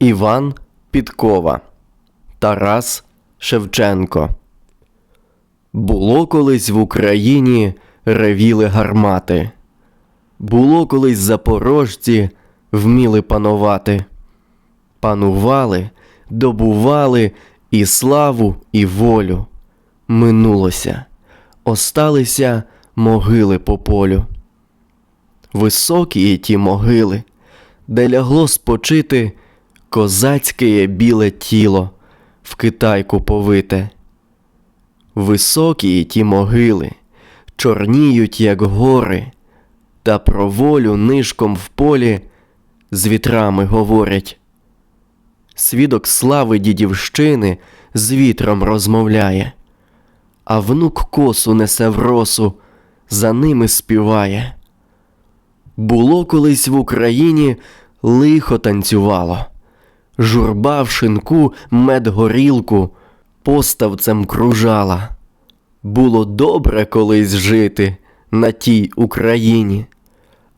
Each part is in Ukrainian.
Іван Підкова, Тарас Шевченко. Було колись в Україні ревіли гармати. Було колись запорожці вміли панувати. Панували, добували і славу, і волю. Минулося, осталися могили по полю. Високі ті могили, де лягло спочити козацьке біле тіло в китайку повите. Високі ті могили, чорніють, як гори, та про волю нишком в полі з вітрами говорять. Свідок слави дідівщини з вітром розмовляє, а внук косу несе в росу, за ними співає. Було колись в Україні лихо танцювало, журба в шинку медгорілку поставцем кружала. Було добре колись жити на тій Україні.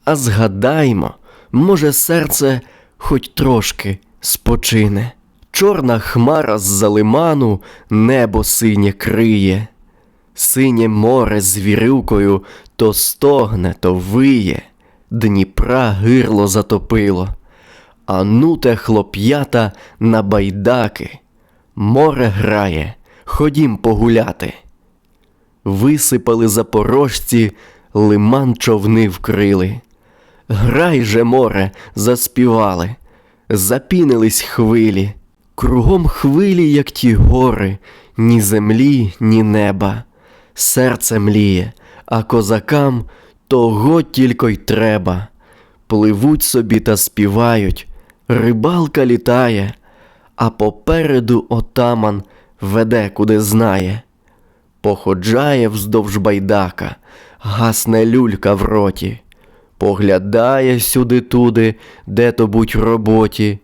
А згадаймо, може, серце хоч трошки спочине. Чорна хмара з-за лиману небо синє криє, синє море з вірюкою то стогне, то виє, Дніпра гирло затопило, а ну хлоп'ята на байдаки. Море грає, ходім погуляти. Висипали запорожці, лиман човни вкрили. Грай же, море, заспівали, запінились хвилі, кругом хвилі, як ті гори, ні землі, ні неба. Серце мліє, а козакам того тільки й треба. Пливуть собі та співають, рибалка літає, а попереду отаман веде, куди знає. Походжає вздовж байдака, гасне люлька в роті, поглядає сюди-туди, де то будь роботі,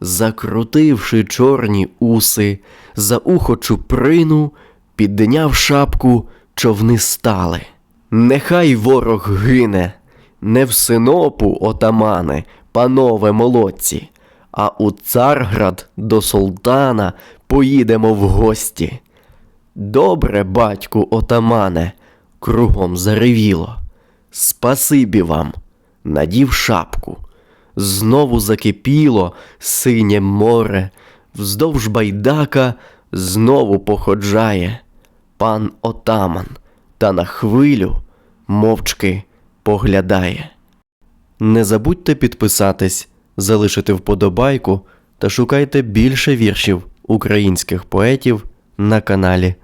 закрутивши чорні уси, за ухо чуприну, підняв шапку, човни стали. Нехай ворог гине, не в синопу, отамане, панове молодці, а у Царград до султана поїдемо в гості. Добре, батьку отамане, кругом заревіло. Спасибі вам, надів шапку. Знову закипіло синє море, вздовж байдака знову походжає пан отаман, та на хвилю мовчки поглядає. Не забудьте підписатись, залишити вподобайку та шукайте більше віршів українських поетів на каналі